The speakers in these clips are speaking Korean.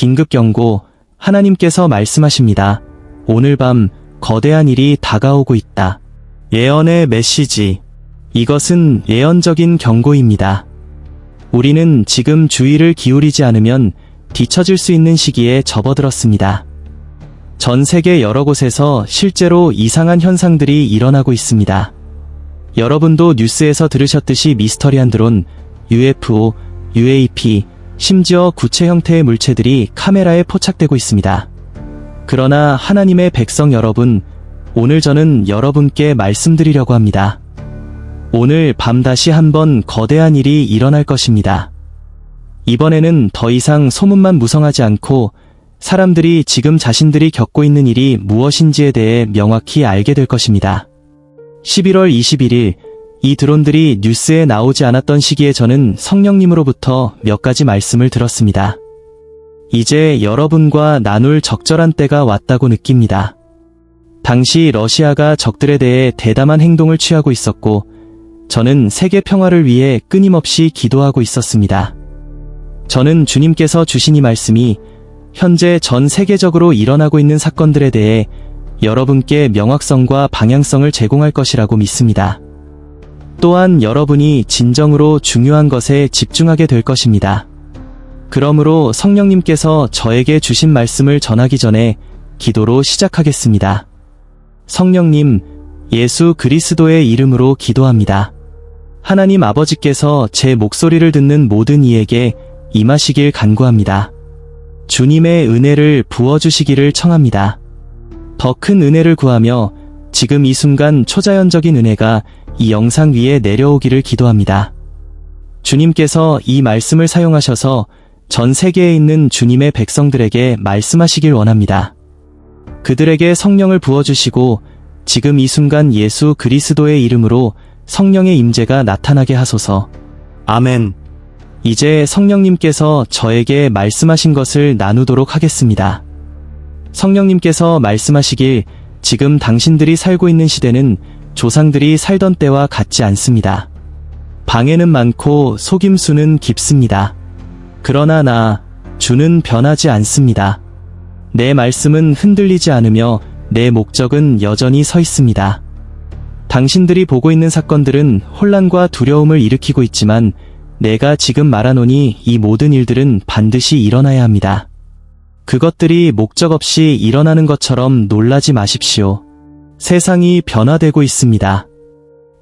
긴급 경고, 하나님께서 말씀하십니다. 오늘 밤 거대한 일이 다가오고 있다. 예언의 메시지. 이것은 예언적인 경고입니다. 우리는 지금 주의를 기울이지 않으면 뒤처질 수 있는 시기에 접어들었습니다. 전 세계 여러 곳에서 실제로 이상한 현상들이 일어나고 있습니다. 여러분도 뉴스에서 들으셨듯이 미스터리한 드론, UFO, UAP, 심지어 구체 형태의 물체들이 카메라에 포착되고 있습니다. 그러나 하나님의 백성 여러분, 오늘 저는 여러분께 말씀드리려고 합니다. 오늘 밤 다시 한번 거대한 일이 일어날 것입니다. 이번에는 더 이상 소문만 무성하지 않고 사람들이 지금 자신들이 겪고 있는 일이 무엇인지에 대해 명확히 알게 될 것입니다. 11월 21일, 이 드론들이 뉴스에 나오지 않았던 시기에 저는 성령님으로부터 몇 가지 말씀을 들었습니다. 이제 여러분과 나눌 적절한 때가 왔다고 느낍니다. 당시 러시아가 적들에 대해 대담한 행동을 취하고 있었고, 저는 세계 평화를 위해 끊임없이 기도하고 있었습니다. 저는 주님께서 주신 이 말씀이 현재 전 세계적으로 일어나고 있는 사건들에 대해 여러분께 명확성과 방향성을 제공할 것이라고 믿습니다. 또한 여러분이 진정으로 중요한 것에 집중하게 될 것입니다. 그러므로 성령님께서 저에게 주신 말씀을 전하기 전에 기도로 시작하겠습니다. 성령님, 예수 그리스도의 이름으로 기도합니다. 하나님 아버지께서 제 목소리를 듣는 모든 이에게 임하시길 간구합니다. 주님의 은혜를 부어주시기를 청합니다. 더 큰 은혜를 구하며 지금 이 순간 초자연적인 은혜가 이 영상 위에 내려오기를 기도합니다. 주님께서 이 말씀을 사용하셔서 전 세계에 있는 주님의 백성들에게 말씀하시길 원합니다. 그들에게 성령을 부어주시고 지금 이 순간 예수 그리스도의 이름으로 성령의 임재가 나타나게 하소서. 아멘. 이제 성령님께서 저에게 말씀하신 것을 나누도록 하겠습니다. 성령님께서 말씀하시길 지금 당신들이 살고 있는 시대는 조상들이 살던 때와 같지 않습니다. 방해는 많고 속임수는 깊습니다. 그러나 나, 주는 변하지 않습니다. 내 말씀은 흔들리지 않으며 내 목적은 여전히 서 있습니다. 당신들이 보고 있는 사건들은 혼란과 두려움을 일으키고 있지만 내가 지금 말하노니 이 모든 일들은 반드시 일어나야 합니다. 그것들이 목적 없이 일어나는 것처럼 놀라지 마십시오. 세상이 변화되고 있습니다.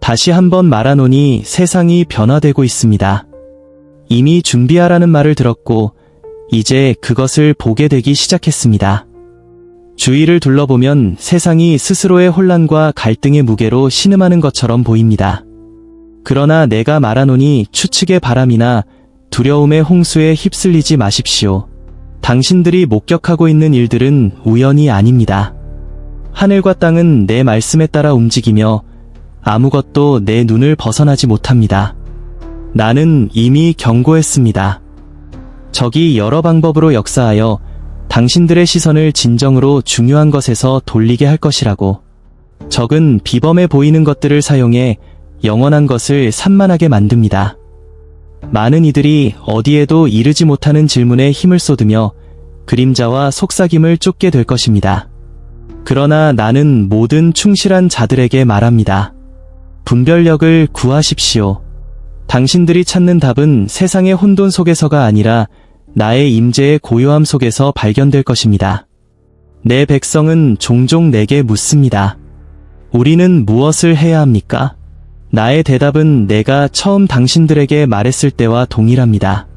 다시 한번 말하노니 세상이 변화되고 있습니다. 이미 준비하라는 말을 들었고, 이제 그것을 보게 되기 시작했습니다. 주위를 둘러보면 세상이 스스로의 혼란과 갈등의 무게로 신음하는 것처럼 보입니다. 그러나 내가 말하노니 추측의 바람이나 두려움의 홍수에 휩쓸리지 마십시오. 당신들이 목격하고 있는 일들은 우연이 아닙니다. 하늘과 땅은 내 말씀에 따라 움직이며 아무것도 내 눈을 벗어나지 못합니다. 나는 이미 경고했습니다. 적이 여러 방법으로 역사하여 당신들의 시선을 진정으로 중요한 것에서 돌리게 할 것이라고. 적은 비범해 보이는 것들을 사용해 영원한 것을 산만하게 만듭니다. 많은 이들이 어디에도 이르지 못하는 질문에 힘을 쏟으며 그림자와 속삭임을 쫓게 될 것입니다. 그러나 나는 모든 충실한 자들에게 말합니다. 분별력을 구하십시오. 당신들이 찾는 답은 세상의 혼돈 속에서가 아니라 나의 임재의 고요함 속에서 발견될 것입니다. 내 백성은 종종 내게 묻습니다. 우리는 무엇을 해야 합니까? 나의 대답은 내가 처음 당신들에게 말했을 때와 동일합니다.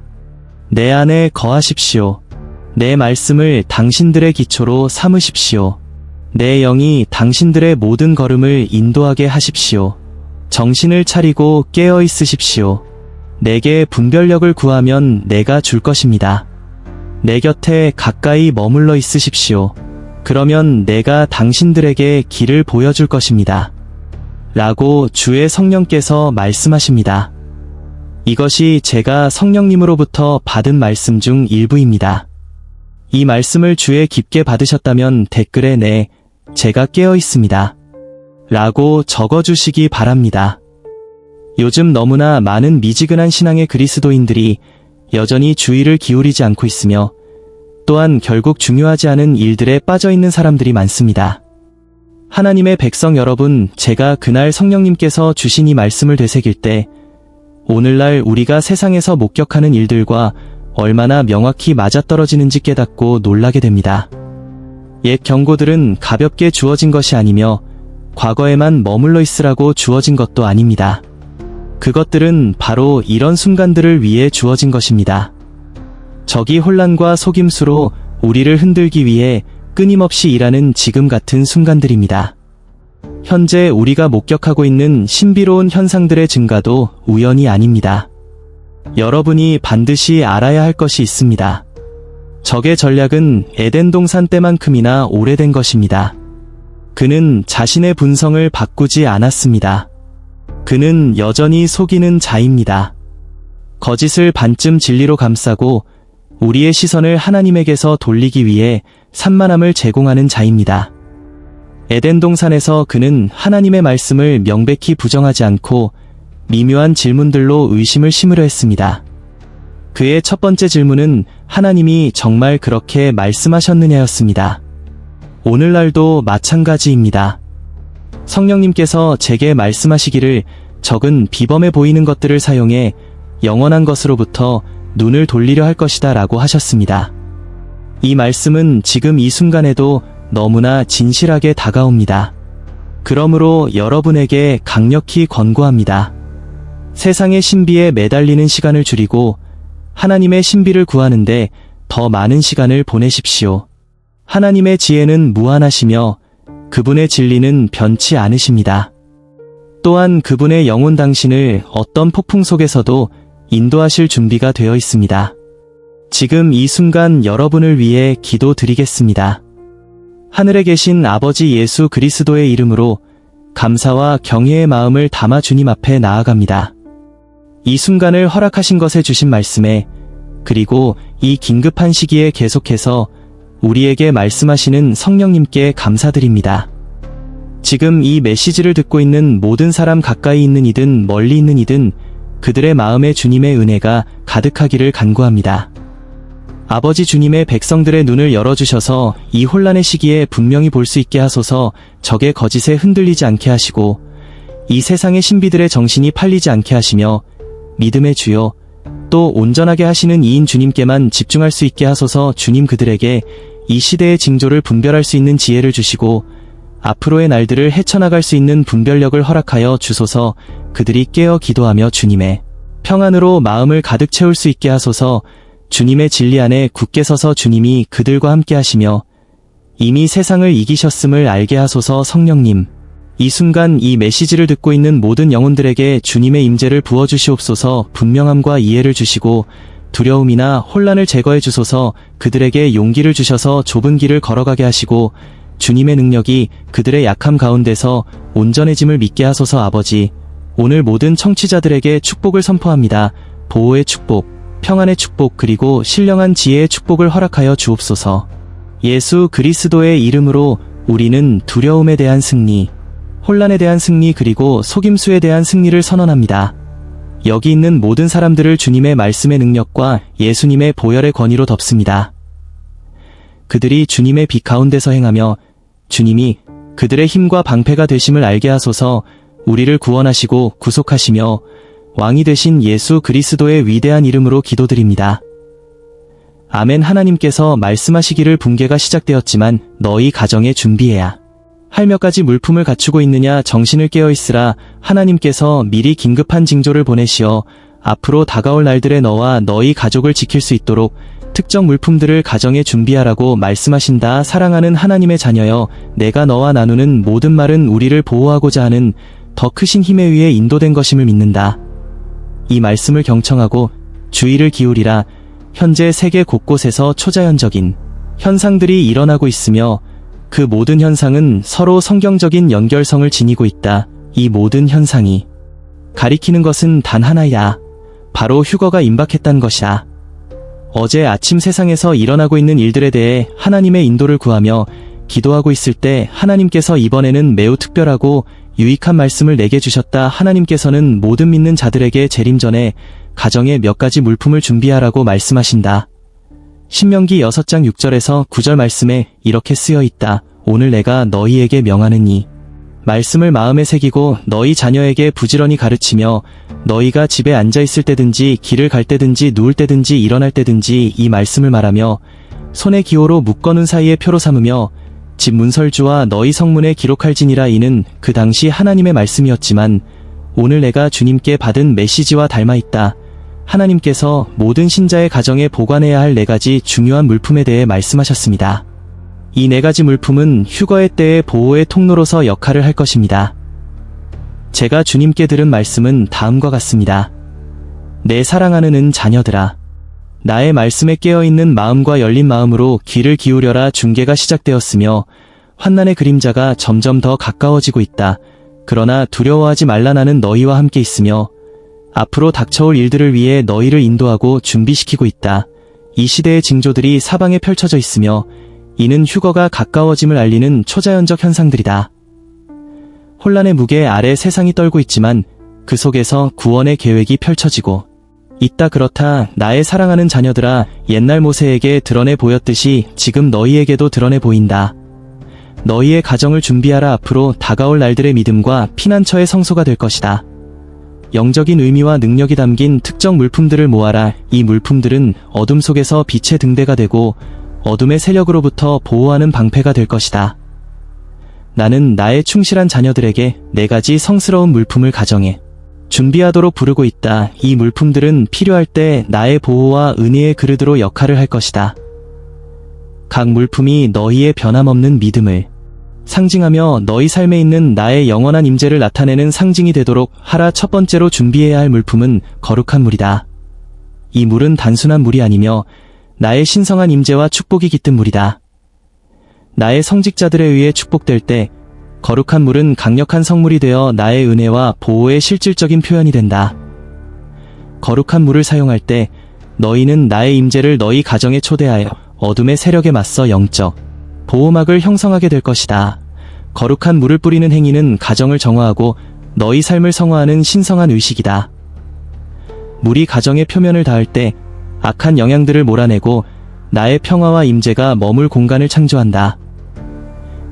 내 안에 거하십시오. 내 말씀을 당신들의 기초로 삼으십시오. 내 영이 당신들의 모든 걸음을 인도하게 하십시오. 정신을 차리고 깨어 있으십시오. 내게 분별력을 구하면 내가 줄 것입니다. 내 곁에 가까이 머물러 있으십시오. 그러면 내가 당신들에게 길을 보여줄 것입니다. 라고 주의 성령께서 말씀하십니다. 이것이 제가 성령님으로부터 받은 말씀 중 일부입니다. 이 말씀을 주에 깊게 받으셨다면 댓글에 네, 제가 깨어 있습니다. 라고 적어주시기 바랍니다. 요즘 너무나 많은 미지근한 신앙의 그리스도인들이 여전히 주의를 기울이지 않고 있으며 또한 결국 중요하지 않은 일들에 빠져 있는 사람들이 많습니다. 하나님의 백성 여러분, 제가 그날 성령님께서 주신 이 말씀을 되새길 때, 오늘날 우리가 세상에서 목격하는 일들과 얼마나 명확히 맞아떨어지는지 깨닫고 놀라게 됩니다. 옛 경고들은 가볍게 주어진 것이 아니며 과거에만 머물러 있으라고 주어진 것도 아닙니다. 그것들은 바로 이런 순간들을 위해 주어진 것입니다. 적이 혼란과 속임수로 우리를 흔들기 위해 끊임없이 일하는 지금 같은 순간들입니다. 현재 우리가 목격하고 있는 신비로운 현상들의 증가도 우연이 아닙니다. 여러분이 반드시 알아야 할 것이 있습니다. 적의 전략은 에덴 동산 때만큼이나 오래된 것입니다. 그는 자신의 분성을 바꾸지 않았습니다. 그는 여전히 속이는 자입니다. 거짓을 반쯤 진리로 감싸고 우리의 시선을 하나님에게서 돌리기 위해 산만함을 제공하는 자입니다. 에덴 동산에서 그는 하나님의 말씀을 명백히 부정하지 않고 미묘한 질문들로 의심을 심으려 했습니다. 그의 첫 번째 질문은 하나님이 정말 그렇게 말씀하셨느냐였습니다. 오늘날도 마찬가지입니다. 성령님께서 제게 말씀하시기를 적은 비범해 보이는 것들을 사용해 영원한 것으로부터 눈을 돌리려 할 것이다 라고 하셨습니다. 이 말씀은 지금 이 순간에도 너무나 진실하게 다가옵니다. 그러므로 여러분에게 강력히 권고합니다. 세상의 신비에 매달리는 시간을 줄이고 하나님의 신비를 구하는데 더 많은 시간을 보내십시오. 하나님의 지혜는 무한하시며 그분의 진리는 변치 않으십니다. 또한 그분의 영혼 당신을 어떤 폭풍 속에서도 인도하실 준비가 되어 있습니다. 지금 이 순간 여러분을 위해 기도 드리겠습니다. 하늘에 계신 아버지 예수 그리스도의 이름으로 감사와 경외의 마음을 담아 주님 앞에 나아갑니다. 이 순간을 허락하신 것에 주신 말씀에 그리고 이 긴급한 시기에 계속해서 우리에게 말씀하시는 성령님께 감사드립니다. 지금 이 메시지를 듣고 있는 모든 사람 가까이 있는 이든 멀리 있는 이든 그들의 마음에 주님의 은혜가 가득하기를 간구합니다. 아버지 주님의 백성들의 눈을 열어주셔서 이 혼란의 시기에 분명히 볼 수 있게 하소서 적의 거짓에 흔들리지 않게 하시고 이 세상의 신비들의 정신이 팔리지 않게 하시며 믿음의 주요 또 온전하게 하시는 이인 주님께만 집중할 수 있게 하소서 주님 그들에게 이 시대의 징조를 분별할 수 있는 지혜를 주시고 앞으로의 날들을 헤쳐나갈 수 있는 분별력을 허락하여 주소서 그들이 깨어 기도하며 주님의 평안으로 마음을 가득 채울 수 있게 하소서 주님의 진리 안에 굳게 서서 주님이 그들과 함께 하시며 이미 세상을 이기셨음을 알게 하소서 성령님 이 순간 이 메시지를 듣고 있는 모든 영혼들에게 주님의 임재를 부어주시옵소서 분명함과 이해를 주시고 두려움이나 혼란을 제거해 주소서 그들에게 용기를 주셔서 좁은 길을 걸어가게 하시고 주님의 능력이 그들의 약함 가운데서 온전해짐을 믿게 하소서 아버지 오늘 모든 청취자들에게 축복을 선포합니다. 보호의 축복, 평안의 축복 그리고 신령한 지혜의 축복을 허락하여 주옵소서. 예수 그리스도의 이름으로 우리는 두려움에 대한 승리, 혼란에 대한 승리 그리고 속임수에 대한 승리를 선언합니다. 여기 있는 모든 사람들을 주님의 말씀의 능력과 예수님의 보혈의 권위로 덮습니다. 그들이 주님의 빛 가운데서 행하며 주님이 그들의 힘과 방패가 되심을 알게 하소서 우리를 구원하시고 구속하시며 왕이 되신 예수 그리스도의 위대한 이름으로 기도드립니다. 아멘 하나님께서 말씀하시기를 붕괴가 시작되었지만 너희 가정에 준비해야 할 몇 가지 물품을 갖추고 있느냐 정신을 깨어 있으라 하나님께서 미리 긴급한 징조를 보내시어 앞으로 다가올 날들에 너와 너희 가족을 지킬 수 있도록 특정 물품들을 가정에 준비하라고 말씀하신다. 사랑하는 하나님의 자녀여, 내가 너와 나누는 모든 말은 우리를 보호하고자 하는 더 크신 힘에 의해 인도된 것임을 믿는다. 이 말씀을 경청하고 주의를 기울이라 현재 세계 곳곳에서 초자연적인 현상들이 일어나고 있으며 그 모든 현상은 서로 성경적인 연결성을 지니고 있다. 이 모든 현상이 가리키는 것은 단 하나야. 바로 휴거가 임박했다는 것이다. 어제 아침 세상에서 일어나고 있는 일들에 대해 하나님의 인도를 구하며 기도하고 있을 때 하나님께서 이번에는 매우 특별하고 유익한 말씀을 내게 주셨다. 하나님께서는 모든 믿는 자들에게 재림 전에 가정에 몇 가지 물품을 준비하라고 말씀하신다. 신명기 6장 6절에서 9절 말씀에 이렇게 쓰여 있다. 오늘 내가 너희에게 명하느니 말씀을 마음에 새기고 너희 자녀에게 부지런히 가르치며 너희가 집에 앉아 있을 때든지 길을 갈 때든지 누울 때든지 일어날 때든지 이 말씀을 말하며 손에 기호로 묶어놓은 사이에 표로 삼으며 집 문설주와 너희 성문에 기록할지니라 이는 그 당시 하나님의 말씀이었지만 오늘 내가 주님께 받은 메시지와 닮아 있다. 하나님께서 모든 신자의 가정에 보관해야 할 네 가지 중요한 물품에 대해 말씀하셨습니다. 이 네 가지 물품은 휴거의 때의 보호의 통로로서 역할을 할 것입니다. 제가 주님께 들은 말씀은 다음과 같습니다. 내 사랑하는 은 자녀들아. 나의 말씀에 깨어있는 마음과 열린 마음으로 귀를 기울여라 중계가 시작되었으며 환난의 그림자가 점점 더 가까워지고 있다. 그러나 두려워하지 말라 나는 너희와 함께 있으며 앞으로 닥쳐올 일들을 위해 너희를 인도하고 준비시키고 있다. 이 시대의 징조들이 사방에 펼쳐져 있으며 이는 휴거가 가까워짐을 알리는 초자연적 현상들이다. 혼란의 무게 아래 세상이 떨고 있지만 그 속에서 구원의 계획이 펼쳐지고 있다 그렇다 나의 사랑하는 자녀들아 옛날 모세에게 드러내 보였듯이 지금 너희에게도 드러내 보인다. 너희의 가정을 준비하라 앞으로 다가올 날들의 믿음과 피난처의 성소가 될 것이다. 영적인 의미와 능력이 담긴 특정 물품들을 모아라. 이 물품들은 어둠 속에서 빛의 등대가 되고 어둠의 세력으로부터 보호하는 방패가 될 것이다. 나는 나의 충실한 자녀들에게 네 가지 성스러운 물품을 가정해 준비하도록 부르고 있다. 이 물품들은 필요할 때 나의 보호와 은혜의 그릇으로 역할을 할 것이다. 각 물품이 너희의 변함없는 믿음을 상징하며 너희 삶에 있는 나의 영원한 임재를 나타내는 상징이 되도록 하라 첫 번째로 준비해야 할 물품은 거룩한 물이다. 이 물은 단순한 물이 아니며 나의 신성한 임재와 축복이 깃든 물이다. 나의 성직자들에 의해 축복될 때 거룩한 물은 강력한 성물이 되어 나의 은혜와 보호의 실질적인 표현이 된다. 거룩한 물을 사용할 때 너희는 나의 임재를 너희 가정에 초대하여 어둠의 세력에 맞서 영적 보호막을 형성하게 될 것이다. 거룩한 물을 뿌리는 행위는 가정을 정화하고 너희 삶을 성화하는 신성한 의식이다. 물이 가정의 표면을 닿을 때 악한 영향들을 몰아내고 나의 평화와 임재가 머물 공간을 창조한다.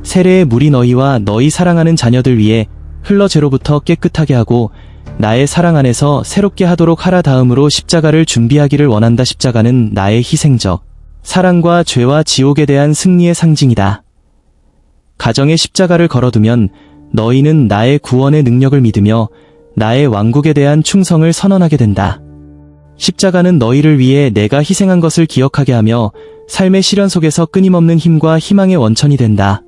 세례의 물이 너희와 너희 사랑하는 자녀들 위해 흘러 죄로부터 깨끗하게 하고 나의 사랑 안에서 새롭게 하도록 하라 다음으로 십자가를 준비하기를 원한다. 십자가는 나의 희생적 사랑과 죄와 지옥에 대한 승리의 상징이다. 가정에 십자가를 걸어두면 너희는 나의 구원의 능력을 믿으며 나의 왕국에 대한 충성을 선언하게 된다. 십자가는 너희를 위해 내가 희생한 것을 기억하게 하며 삶의 시련 속에서 끊임없는 힘과 희망의 원천이 된다.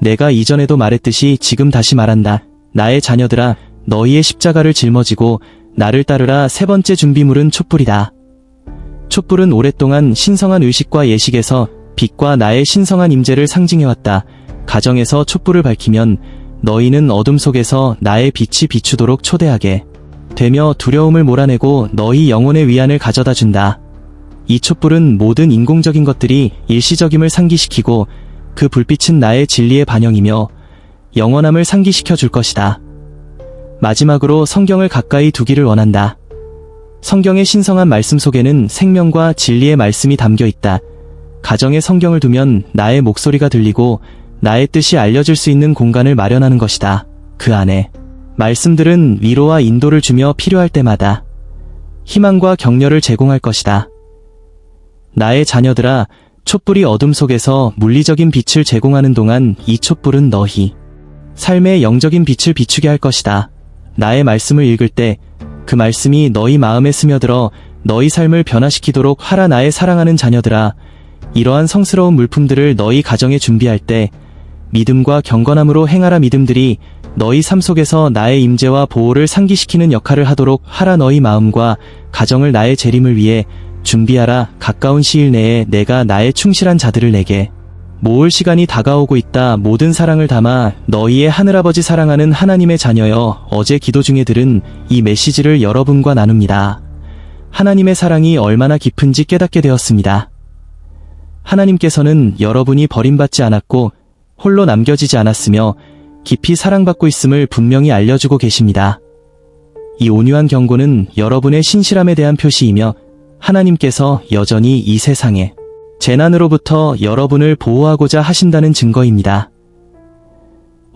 내가 이전에도 말했듯이 지금 다시 말한다. 나의 자녀들아, 너희의 십자가를 짊어지고 나를 따르라 세 번째 준비물은 촛불이다. 촛불은 오랫동안 신성한 의식과 예식에서 빛과 나의 신성한 임재를 상징해왔다. 가정에서 촛불을 밝히면 너희는 어둠 속에서 나의 빛이 비추도록 초대하게 되며 두려움을 몰아내고 너희 영혼의 위안을 가져다 준다. 이 촛불은 모든 인공적인 것들이 일시적임을 상기시키고 그 불빛은 나의 진리의 반영이며 영원함을 상기시켜 줄 것이다. 마지막으로 성경을 가까이 두기를 원한다. 성경의 신성한 말씀 속에는 생명과 진리의 말씀이 담겨 있다. 가정에 성경을 두면 나의 목소리가 들리고 나의 뜻이 알려질 수 있는 공간을 마련하는 것이다. 그 안에 말씀들은 위로와 인도를 주며 필요할 때마다 희망과 격려를 제공할 것이다. 나의 자녀들아, 촛불이 어둠 속에서 물리적인 빛을 제공하는 동안 이 촛불은 너희 삶의 영적인 빛을 비추게 할 것이다. 나의 말씀을 읽을 때 그 말씀이 너희 마음에 스며들어 너희 삶을 변화시키도록 하라 나의 사랑하는 자녀들아. 이러한 성스러운 물품들을 너희 가정에 준비할 때 믿음과 경건함으로 행하라 믿음들이 너희 삶 속에서 나의 임재와 보호를 상기시키는 역할을 하도록 하라 너희 마음과 가정을 나의 재림을 위해 준비하라 가까운 시일 내에 내가 나의 충실한 자들을 내게 모을 시간이 다가오고 있다 모든 사랑을 담아 너희의 하늘아버지 사랑하는 하나님의 자녀여 어제 기도 중에 들은 이 메시지를 여러분과 나눕니다. 하나님의 사랑이 얼마나 깊은지 깨닫게 되었습니다. 하나님께서는 여러분이 버림받지 않았고 홀로 남겨지지 않았으며 깊이 사랑받고 있음을 분명히 알려주고 계십니다. 이 온유한 경고는 여러분의 신실함에 대한 표시이며 하나님께서 여전히 이 세상에 재난으로부터 여러분을 보호하고자 하신다는 증거입니다.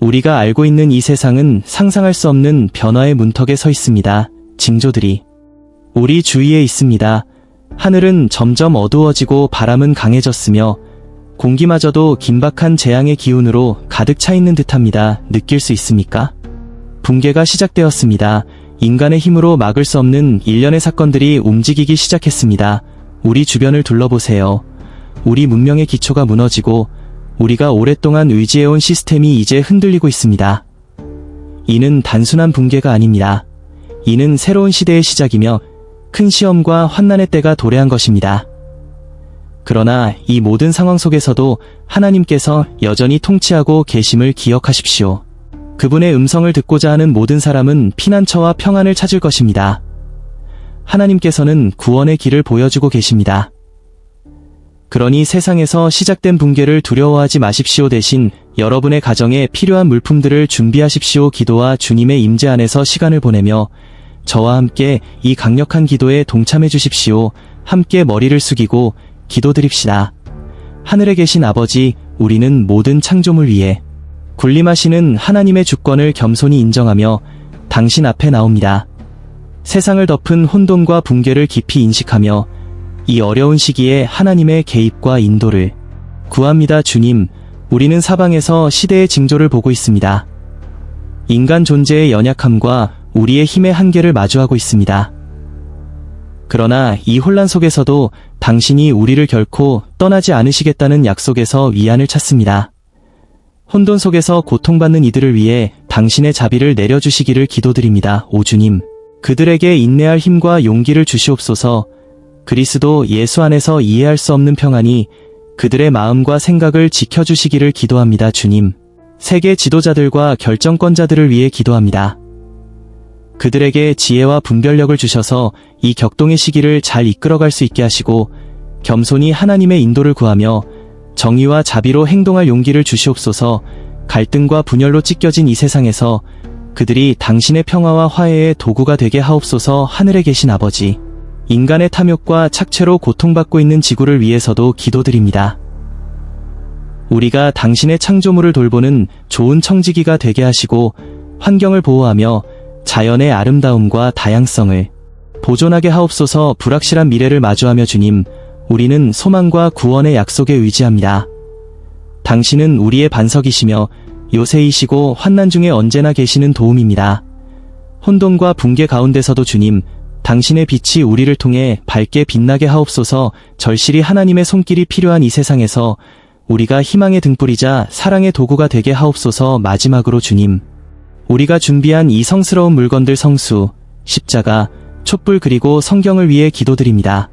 우리가 알고 있는 이 세상은 상상할 수 없는 변화의 문턱에 서 있습니다. 징조들이 우리 주위에 있습니다. 하늘은 점점 어두워지고 바람은 강해졌으며 공기마저도 긴박한 재앙의 기운으로 가득 차 있는 듯합니다. 느낄 수 있습니까? 붕괴가 시작되었습니다. 인간의 힘으로 막을 수 없는 일련의 사건들이 움직이기 시작했습니다. 우리 주변을 둘러보세요. 우리 문명의 기초가 무너지고 우리가 오랫동안 의지해온 시스템이 이제 흔들리고 있습니다. 이는 단순한 붕괴가 아닙니다. 이는 새로운 시대의 시작이며 큰 시험과 환난의 때가 도래한 것입니다. 그러나 이 모든 상황 속에서도 하나님께서 여전히 통치하고 계심을 기억하십시오. 그분의 음성을 듣고자 하는 모든 사람은 피난처와 평안을 찾을 것입니다. 하나님께서는 구원의 길을 보여주고 계십니다. 그러니 세상에서 시작된 붕괴를 두려워하지 마십시오 대신 여러분의 가정에 필요한 물품들을 준비하십시오 기도와 주님의 임재 안에서 시간을 보내며 저와 함께 이 강력한 기도에 동참해 주십시오. 함께 머리를 숙이고 기도드립시다. 하늘에 계신 아버지, 우리는 모든 창조물 위에 군림하시는 하나님의 주권을 겸손히 인정하며 당신 앞에 나옵니다. 세상을 덮은 혼돈과 붕괴를 깊이 인식하며 이 어려운 시기에 하나님의 개입과 인도를 구합니다. 주님, 우리는 사방에서 시대의 징조를 보고 있습니다. 인간 존재의 연약함과 우리의 힘의 한계를 마주하고 있습니다. 그러나 이 혼란 속에서도 당신이 우리를 결코 떠나지 않으시겠다는 약속에서 위안을 찾습니다. 혼돈 속에서 고통받는 이들을 위해 당신의 자비를 내려주시기를 기도드립니다. 오 주님, 그들에게 인내할 힘과 용기를 주시옵소서 그리스도 예수 안에서 이해할 수 없는 평안이 그들의 마음과 생각을 지켜주시기를 기도합니다. 주님, 세계 지도자들과 결정권자들을 위해 기도합니다. 그들에게 지혜와 분별력을 주셔서 이 격동의 시기를 잘 이끌어갈 수 있게 하시고 겸손히 하나님의 인도를 구하며 정의와 자비로 행동할 용기를 주시옵소서 갈등과 분열로 찢겨진 이 세상에서 그들이 당신의 평화와 화해의 도구가 되게 하옵소서 하늘에 계신 아버지. 인간의 탐욕과 착취로 고통받고 있는 지구를 위해서도 기도드립니다. 우리가 당신의 창조물을 돌보는 좋은 청지기가 되게 하시고 환경을 보호하며 자연의 아름다움과 다양성을 보존하게 하옵소서 불확실한 미래를 마주하며 주님, 우리는 소망과 구원의 약속에 의지합니다. 당신은 우리의 반석이시며 요새이시고 환난 중에 언제나 계시는 도움입니다. 혼돈과 붕괴 가운데서도 주님, 당신의 빛이 우리를 통해 밝게 빛나게 하옵소서 절실히 하나님의 손길이 필요한 이 세상에서 우리가 희망의 등불이자 사랑의 도구가 되게 하옵소서 마지막으로 주님. 우리가 준비한 이 성스러운 물건들 성수, 십자가, 촛불 그리고 성경을 위해 기도드립니다.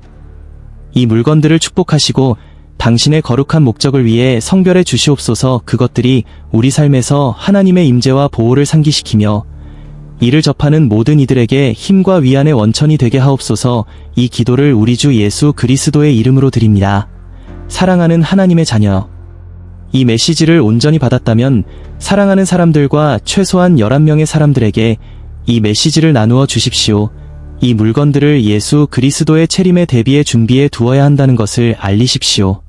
이 물건들을 축복하시고 당신의 거룩한 목적을 위해 성별해 주시옵소서 그것들이 우리 삶에서 하나님의 임재와 보호를 상기시키며 이를 접하는 모든 이들에게 힘과 위안의 원천이 되게 하옵소서 이 기도를 우리 주 예수 그리스도의 이름으로 드립니다. 사랑하는 하나님의 자녀. 이 메시지를 온전히 받았다면 사랑하는 사람들과 최소한 11명의 사람들에게 이 메시지를 나누어 주십시오. 이 물건들을 예수 그리스도의 체림에 대비해 준비해 두어야 한다는 것을 알리십시오.